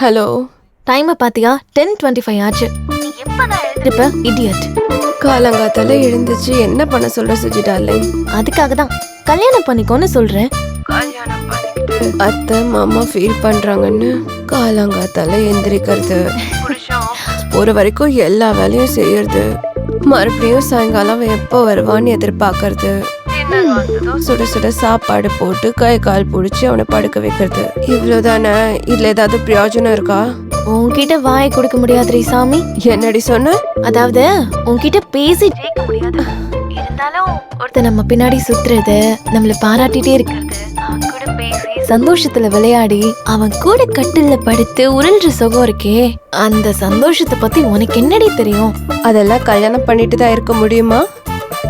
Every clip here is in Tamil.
ஹலோ டைமை பாத்தியா? டென் டுவெண்ட்டி ஃபைவ் ஆச்சு. இருப்ப இடியட் காலங்காத்தால எழுந்துச்சு. என்ன பண்ண சொல்ற சுஜி டார்லிங்? அதுக்காக தான் கல்யாணம் பண்ணிக்கோன்னு சொல்றேன். அத்தை மாமா ஃபீல் பண்றாங்கன்னு காலங்காத்தால எந்திரிக்கிறது. ஒரு வரைக்கும் எல்லா வேலையும் செய்யறது. மறுபடியும் சாயங்காலம் எப்போ வருவான்னு எதிர்பார்க்கறது. சுட சுட சாப்பாடு போட்டு கை கால் பிடிச்சி அவனை படுக்க வைக்கிறது. இவ்வளவுதானே? இதுல ஏதாவது பிரயோஜனம் இருக்கா? உன்கிட்ட வாயை கொடுக்க முடியாதுரி சாமி. என்னடி சொன்ன? அதாவது உன்கிட்ட பேசி ஜெயிக்க முடியாது. இருந்தாலும் ஒருத்தர் நம்ம பின்னாடி சுத்துறது நம்மள பாராட்டிட்டே இருக்கிறது கூட பேசி சந்தோஷத்துல விளையாடி அவன் கூட கட்டில்ல படுத்து உருள்ற சுகம் இருக்கே அந்த சந்தோஷத்தை பத்தி உனக்கு என்னடி தெரியும்? அதெல்லாம் கல்யாணம் பண்ணிட்டு தான் இருக்க முடியுமா?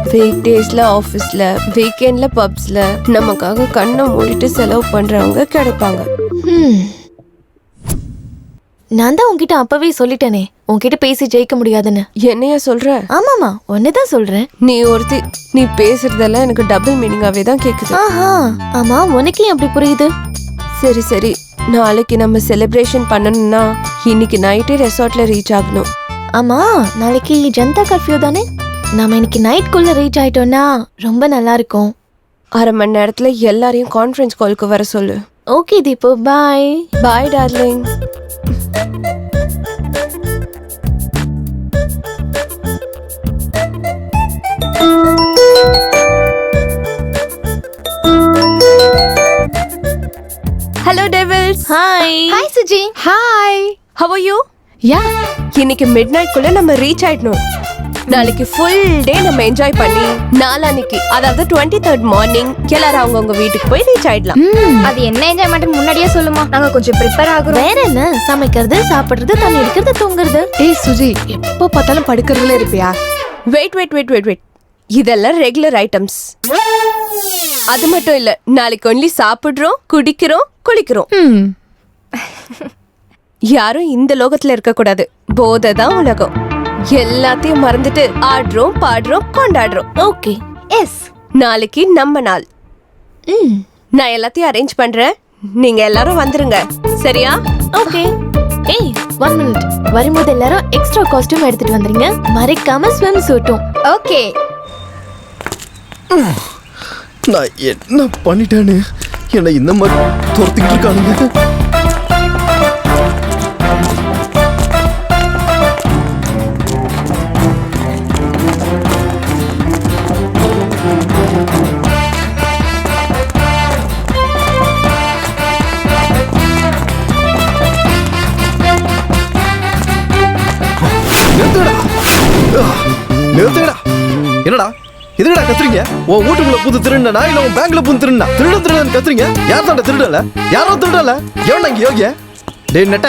வீக் டேஸ்ல ஆஃபீஸ்ல வீக்கெண்ட்ல பப்ஸ்ல நமக்காக கண்ணை மூடிட்டு செலவு பண்றவங்க கிடைப்பாங்க. நான் தான் உன்கிட்ட அப்பவே சொல்லிட்டேனே. உன்கிட்ட பேசி ஜெயிக்க முடியாதுன்னு. என்னைய சொல்ற? ஆமாமா ஒன்னுதான் சொல்றேன். நீ ஒருத்தி நீ பேசுறதெல்லாம் எனக்கு டபுள் மீனிங்காவே தான் கேக்குது. ஆஹா ஆமா உனக்கு ஏன் அப்படி புரியுது? சரி சரி. நாளைக்கு நம்ம செலிப்ரேஷன் பண்ணணும்னா இன்னைக்கு நைட்டே ரெசார்ட்ல ரீச் ஆகணும். ஆமா நாளைக்கு ஜனதா கர்ஃபியூ தானே? நாம இன்னைக்கு நைட்குள்ள ரீச் ஆயிட்டோம்னா ரொம்ப நல்லா இருக்கும் அரை மணி நேரத்துல எல்லாரையும் கான்ஃபரன்ஸ் காலுக்கு வர சொல்லு. Okay Deepu. Bye bye darling hello devils hi hi Suji hi how are you yeah இன்னைக்கு மிட் குள்ள நம்ம ரீச் ஆயிடணும். நாளைக்கு ஃபுல் டே நம்ம என்ஜாய் பண்ணி நாளான்னைக்கு அதாவது டுவெண்ட்டி தேர்ட் மார்னிங் எல்லாரும் அவங்கவுங்க வீட்டுக்கு போய் ரீச் ஆயிடலாம். அது என்ன என்ஜாய்மெண்ட் முன்னாடியே சொல்லுமா. நாங்க கொஞ்சம் ப்ரிப்பேர் ஆகுறோம். வேற என்ன? சமைக்கிறது சாப்பிடுறது தண்ணி அடிக்கிறது தூங்குறது. ஏய் சுஜி எப்போ பார்த்தாலும் படுக்கிறதுல இருப்பியா? Wait wait wait wait wait இதெல்லாம் ரெகுலர் ஐட்டம்ஸ் அது மட்டும் இல்ல நாளைக்கு ஒன்லி சாப்பிடுறோம் குடிக்கிறோம் குளிக்கிறோம். யாரும் இந்த லோகத்துல இருக்க கூடாது போதை தான் உலகம். எல்லாத்தையும் மறந்துட்டு ஆடுறோம் பாடுறோம் கொண்டாடுறோம். ஓகே. எஸ் நாளைக்கு நம்ம நாள். ம். நான் எல்லாத்தையும் அரேஞ்ச் பண்றேன். நீங்க எல்லாரும் வந்துருங்க. சரியா? ஓகே. ஏய் ஒன் மினிட் வரும்போது எல்லாரும் எக்ஸ்ட்ரா காஸ்டியூம் எடுத்துட்டு வந்துறீங்க மறைக்காம ஸ்விம் சூட்டும் ஓகே. நான் என்ன பண்ணிட்டேன்னு என்னை இந்த மாதிரி துரத்திக்கிட்டு இருக்கானுங்க. இதுடா கத்துறீங்க? உன் வீட்டுக்குள்ள புது திருடனா இல்ல உன் பேங்க்ல புது திருடனா? திருடன் திருடன் கத்துறீங்க? யார் தாண்ட திருடல? யாரோ திருடல? எவன் இங்க யோகிய டேய் நெட்ட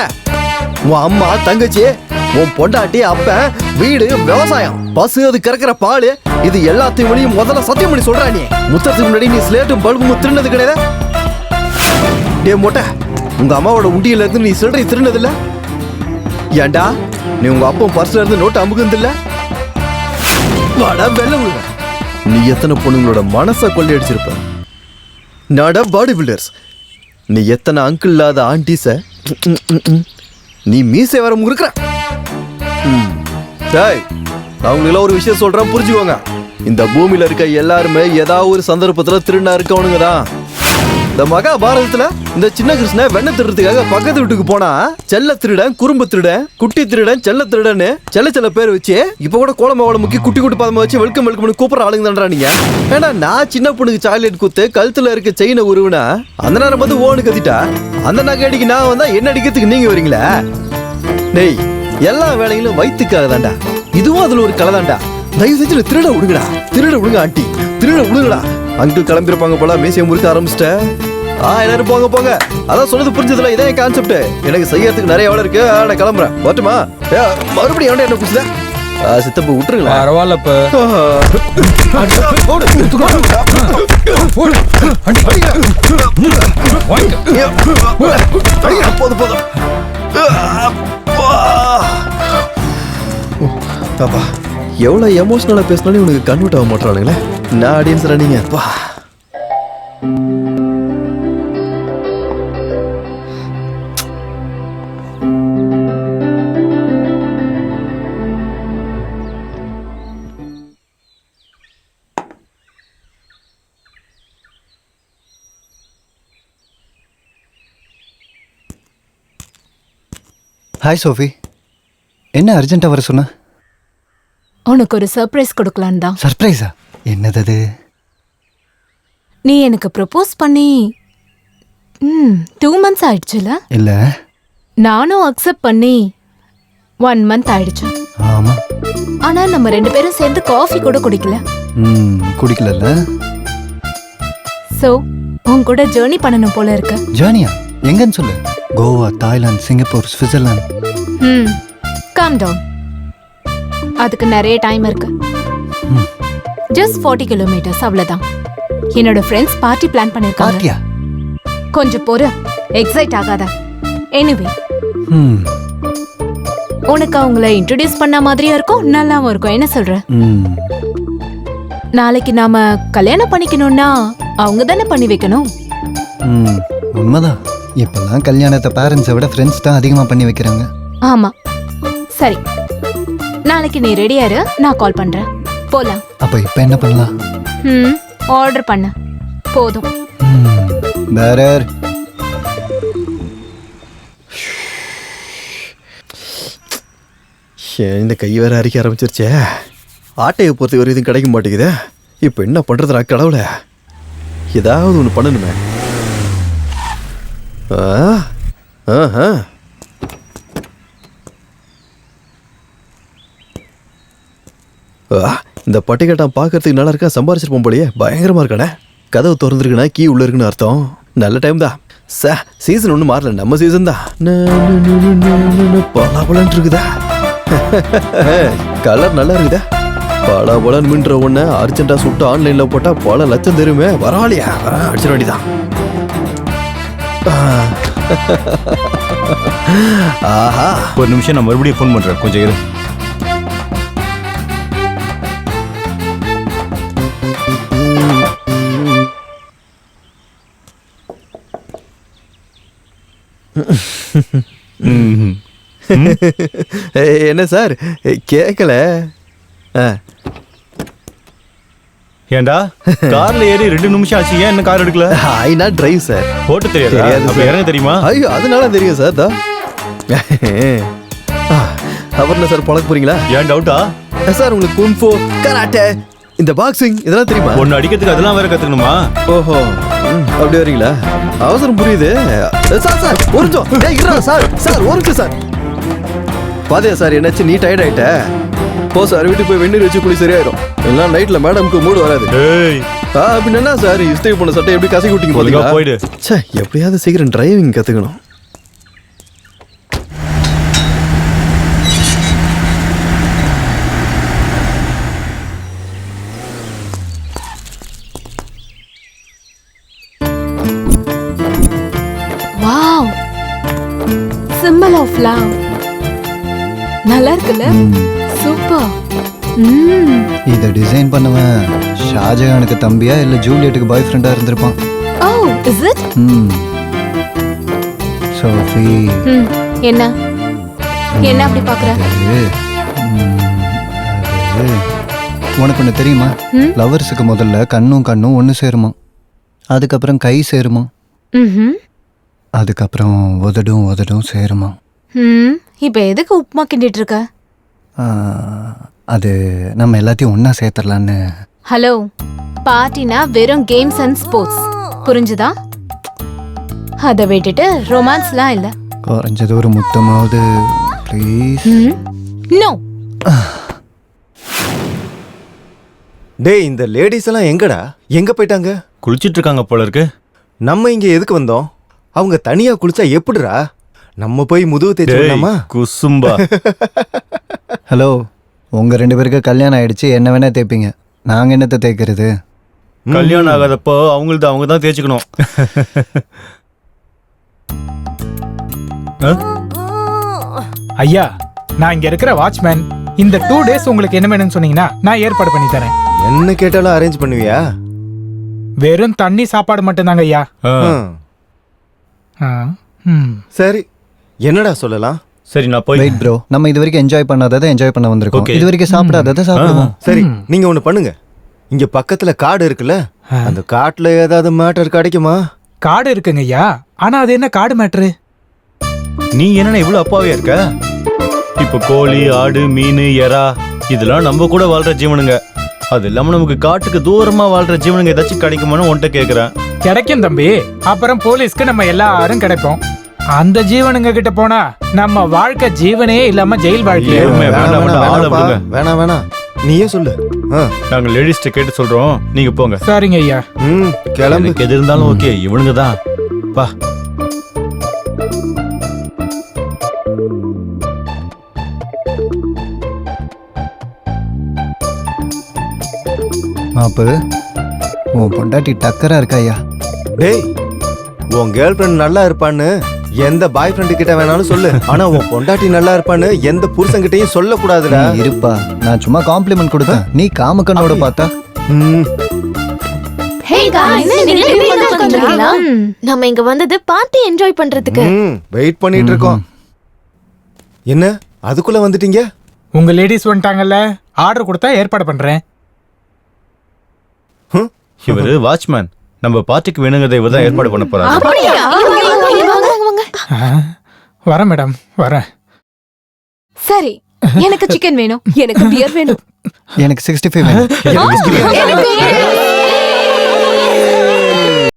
உன் அம்மா தங்கச்சி உன் பொண்டாட்டி அப்ப வீடு விவசாயம் பசு அது கறக்கிற பால் இது எல்லாத்தையும் வழியும் முதல்ல சத்தியம் பண்ணி சொல்றா நீ. முத்தத்துக்கு முன்னாடி நீ ஸ்லேட்டும் பல்பும் திருடினது கிடையாது. டே மொட்டை உங்க அம்மாவோட உண்டியில இருந்து நீ சில்லறை திருடினது இல்ல ஏண்டா நீ உங்க அப்பா பர்ஸ்ல இருந்து நோட்டு அமுகுந்தில்ல வாடா வெள்ள விடுங்க நீ எத்தனை பொண்ணுங்களோட மனசை கொள்ளையடிச்சிருப்ப? நாடா பாடி பில்டர்ஸ் நீ எத்தனை அங்கிள் இல்லாத ஆண்டிஸ நீ மீசை வர முறுக்குற. ம். டேய் ஒரு விஷயம் சொல்கிறேன் புரிஞ்சுக்கோங்க. இந்த பூமியில் இருக்க எல்லாருமே ஏதாவது ஒரு சந்தர்ப்பத்தில் திருடா இருக்கவனுங்க தான். இந்த மகாபாரதத்துல இந்த சின்ன கிருஷ்ண வெண்ண திருடுறதுக்காக பக்கத்து வீட்டுக்கு போனா செல்ல திருடன் குறும்பு திருடன் குட்டி திருடன் செல்ல திருடன்னு செல்ல செல்ல பேர் வச்சு இப்ப கூட கோலமாவோட முக்கி குட்டி குட்டி பாதமா வச்சு வெல்கம் வெல்கம் கூப்பிடுற ஆளுங்க தான்டா நீங்க. ஏன்னா நான் சின்ன பொண்ணுக்கு சாக்லேட் குத்து கழுத்துல இருக்க செயினை உருவினா அந்த நேரம் வந்து ஓனு கத்திட்டா அந்த நகை அடிக்கு நான் வந்தா என்ன அடிக்கிறதுக்கு நீங்க வரீங்களா? டேய் எல்லா வேலைகளும் வயிற்றுக்காக தாண்டா இதுவும் அதுல ஒரு கலை தாண்டா தயவு செஞ்சு திருட விடுங்கடா. திருட விடுங்க ஆண்டி. திருட விடுங்கடா. அங்கிள் கிளம்பிருப்பாங்க போல மேசியம் முறுக்க ஆரம்பிச்சிட்ட ஆ எல்லாரும் போங்க போங்க. அதான் சொன்னது புரிஞ்சதுல இதே கான்செப்ட் எனக்கு செய்யறதுக்கு நிறைய வேலை இருக்கு. நான் கிளம்புறேன். வரட்டுமா? மறுபடியும் என்ன குசுத சித்தப்பு விட்டுருங்களா பரவாயில்லப்ப போதும் போதும் அப்பா. அப்பா எவ்வளவு எமோஷனலா பேசினாலும் உனக்கு கன்வெர்ட் ஆக மாட்டானுங்களே நான் ஆடியன்ஸ் நீங்க அப்பா ஹாய் சோஃபி என்ன அர்ஜென்ட்டாக வர சொன்ன? உனக்கு ஒரு சர்ப்ரைஸ் கொடுக்கலான்னு தான். சர்ப்ரைஸா என்னது அது நீ எனக்கு ப்ரப்போஸ் பண்ணி ம் டூ மந்த்ஸ் ஆயிடுச்சுல? இல்லை. நானும் அக்செப்ட் பண்ணி ஒன் மந்த் ஆயிடுச்சு. ஆமாம் ஆனா நம்ம ரெண்டு பேரும் சேர்ந்து காஃபி கூட குடிக்கல. ம் குடிக்கலல்ல. சோ உன் கூட ஜேர்னி பண்ணணும் போல இருக்கு. ஜேர்னியா எங்கன்னு சொல்லு. Goa Thailand Singapore Switzerland. ம் கம் டவுன் அதுக்கு நிறைய டைம் இருக்கு. ஜஸ்ட் ஃபார்ட்டி கிலோமீட்டர்ஸ் அவ்வளவுதான். என்னோட ஃப்ரெண்ட்ஸ் பார்ட்டி பிளான் பண்ணிருக்காங்க. பார்ட்டியா கொஞ்சம் பொறு எக்ஸைட் ஆகாத. எனிவே ம் உனக்கு அவங்கள இன்ட்ரடியூஸ் பண்ண மாதிரியும் இருக்கும் நல்லாவும் இருக்கும். என்ன சொல்ற? ம் நாளைக்கு நாம கல்யாணம் பண்ணிக்கணும்னா அவங்க தானே பண்ணி வைக்கணும். ம் உண்மைதான். இப்போல்லாம் கல்யாணத்தை பேரண்ட்ஸை விட ஃப்ரெண்ட்ஸ் தான் அதிகமாக பண்ணி வைக்கிறாங்க. ஆமா. சரி. நாளைக்கு நீ ரெடியா இரு நான் கால் பண்றேன். போலாம். அப்போ இப்போ என்ன பண்ணலாம்? ம் ஆர்டர் பண்ண. போதும். ம் பேரர் ஏன் இந்த கை வேற அரிக்க ஆரம்பிச்சிருச்சே. ஆட்டையை பொறுத்த வரை எதுவும் கிடைக்க மாட்டேங்குதே. இப்போ என்ன பண்ணுறதுடா கடவுளே? ஏதாவது ஒன்று பண்ணணுமே. இந்த பட்டிக்கட்டான் பார்க்கறதுக்கு நல்லா இருக்கா? சம்பாரிச்சிருப்போம் போலயே. பயங்கரமா இருக்கானே. கதவு திறந்துருக்குன்னா கீ உள்ள இருக்குன்னு அர்த்தம். நல்ல டைம் தான். ச சீசன் ஒன்றும் மாறல. நம்ம சீசன் தான். பலாபலன் இருக்குதா? கலர் நல்லா இருக்குதா? பலாபலன் மின்ற ஒன்று அர்ஜென்ட்டாக சுட்டு ஆன்லைனில் போட்டால் பல லட்சம் தெரியுமே. பரவாயில்லையா அடிச்சிட வேண்டியதான் ஆஹா. ஒரு நிமிஷம் நான் மறுபடியும் ஃபோன் பண்றேன். கொஞ்சம் இரு. என்ன சார்? கேட்கல ஆ. ஏன்டா கார்ல ஏறி ரெண்டு நிமிஷம் ஆச்சு ஏன் என்ன கார் எடுக்கல? ஐ நாட் டிரைவ் சார் ஓட்ட தெரியாதா? அப்ப. இறங்க தெரியுமா? ஐயோ அதனால தெரியும் சார் தா அவர்ல சார் பழக்க போறீங்களா? ஏன் டவுட்டா சார் உங்களுக்கு குன்ஃபோ கராட்டே இந்த பாக்ஸிங் இதெல்லாம் தெரியுமா? ஒன்னு அடிக்கிறதுக்கு அதெல்லாம் வேற கத்துக்கணுமா? ஓஹோ அப்படி வரீங்களா? அவசரம் புரியுது. சார் சார் ஒரு நிமிஷம். சார் சார் ஒரு நிமிஷம் சார் பாத்தியா சார் என்னாச்சு? நீ டயர்ட் ஆயிட்ட. போ சார் வீட்டுக்கு போய் வெந்நீர் வச்சு குளி சரியாயிரும். எல்லாம் நைட்ல மேடம்க்கு மூடு வராது. அப்படின்னு என்ன சார் இஸ்திரி பண்ண சட்டை எப்படி கசக்கி விட்டீங்க பாத்தீங்களா? போயிடு. ச்சே எப்படியாவது சீக்கிரம் டிரைவிங் கத்துக்கணும். வாவ். சிம்பிள் ஆஃப் லவ் நல்லா இருக்குல்ல? சூப்பர். இதை டிசைன் பண்ணவன். ஷாஜகானுக்கு தம்பியா இல்லை ஜூலியட்டுக்கு பாய் ஃப்ரெண்டாக இருந்திருப்பான்? ஓ இஸ் இட் சோஃபி என்ன? என்ன அப்படி பாக்குற? உனக்கு ஒன்று தெரியுமா? லவர்ஸுக்கு முதல்ல கண்ணும் கண்ணும் ஒன்று சேருமா அதுக்கப்புறம் கை சேருமா அதுக்கப்புறம் உதடும் உதடும் சேருமா இப்போ எதுக்கு உப்புமா கிண்டிட்டு இருக்க? அது நம்ம எல்லாத்தையும் ஒன்றா சேர்த்துடலான்னு. ஹலோ பார்ட்டினா வெறும் கேம்ஸ் அண்ட் ஸ்போர்ட்ஸ் புரிஞ்சுதா? அதை விட்டுட்டு ரொமான்ஸ்லாம் இல்ல. குறைஞ்சது ஒரு முத்தமாவது ப்ளீஸ் நோ டேய் இந்த லேடிஸ் எல்லாம் எங்கடா? எங்க போயிட்டாங்க? குளிச்சிட்டு இருக்காங்க போல இருக்கு. நம்ம இங்க எதுக்கு வந்தோம்? அவங்க தனியா குளிச்சா எப்படிடா? நம்ம போய் முதுகு தேய்ச்சி டேய், விடலாமா? குசும்பா. ஹலோ உங்கள் ரெண்டு பேருக்கு கல்யாணம் ஆயிடுச்சு என்ன வேணால் தேய்ப்பீங்க. நாங்கள் என்னத்தை தேய்க்கிறது? கல்யாணம் ஆகாதப்போ அவங்களது அவங்க தான் தேய்ச்சிக்கணும். ஐயா நான் இங்க இருக்கிற வாட்ச்மேன் இந்த டூ டேஸ் உங்களுக்கு என்ன வேணும்னு சொன்னீங்கன்னா நான் ஏற்பாடு பண்ணி தரேன். என்ன கேட்டாலும் அரேஞ்ச் பண்ணுவியா? வெறும் தண்ணி சாப்பாடு மட்டும்தாங்க ஐயா. ஆ, ம். சரி. என்னடா சொல்லலாம்? சரி நான் போய் வெயிட் ப்ரோ நம்ம இது வரைக்கும் என்ஜாய் பண்ணாததை என்ஜாய் பண்ண வந்திருக்கோம். Okay. இது வரைக்கும் சாப்பிடாததை சாப்பிடுவோம். சரி. நீங்க ஒண்ணு பண்ணுங்க. இங்க பக்கத்துல காடு இருக்குல்ல? அந்த காட்டுல ஏதாவது மேட்டர் கிடைக்குமா? காடு இருக்குங்க ஐயா. ஆனா அது என்ன காடு மேட்ரு நீ என்னடா இவ்வளவு அப்பாவியா இருக்க? இப்போ கோழி ஆடு மீன் எறா இதெல்லாம் நம்ம கூட வாழ்ற ஜீவனுங்க. அது இல்லாம நமக்கு காட்டுக்கு தூரமா வாழ்ற ஜீவனுங்க ஏதாச்சும் கிடைக்குமான்னு உன்கிட்ட கேக்குறேன். கிடைக்கும் தம்பி. அப்புறம் போலீஸ்க்கு நம்ம எல்லாரும் கிடைப்போம். அந்த ஜீவனுங்க கிட்ட போனா நம்ம வாழ்க்கை ஜீவனே இல்லாம ஜெயில் வாழ்க்கை ஏறுமே, வேணாம், வேண்டாம், வேண்டாம், ஆளை வேணாம்ப்பா. விடுங்க. வேணாம் வேணாம். நீயே சொல்லு. ஆ, நாங்க லேடிஸ்ட கேட்டு சொல்றோம். நீங்க போங்க. சரிங்க ஐயா. ம் கிளம்பு. எனக்கு எது இருந்தாலும் ஓகே இவனுங்க தான். பா. மாப்பு உன் பொண்டாட்டி டக்கரா இருக்கா ஐயா? டேய் உன் கேர்ள் ஃப்ரெண்ட் நல்லா இருப்பான்னு எந்த பாய் ஃப்ரெண்டு கிட்ட வேணாலும் சொல்லு. ஆனா உன் பொண்டாட்டி நல்லா இருப்பான்னு எந்த புருஷன்கிட்டயும் சொல்லக்கூடாதுடா. நீ இருப்பா. நான் சும்மா காம்ப்ளிமெண்ட் கொடுத்தேன். நீ காமக்கண்ணோட பார்த்தா? தான்? நம்ம இங்க வந்தது பார்ட்டி என்ஜாய் பண்றதுக்கு. வெயிட் பண்ணிட்டு இருக்கோம். என்ன? அதுக்குள்ள வந்துட்டீங்க? உங்க லேடிஸ் வந்துட்டாங்கல்ல ஆர்டர் கொடுத்தா ஏற்பாடு பண்றேன். இவரு வாட்ச்மேன் நம்ம பார்ட்டிக்கு வேணுங்கிறத இவதான் ஏற்பாடு பண்ண போறாரு. வரேன் மேடம் வரேன். சரி எனக்கு சிக்கன் வேணும் எனக்கு பியர் வேணும். எனக்கு சிக்ஸ்டி ஃபைவ் வேணும்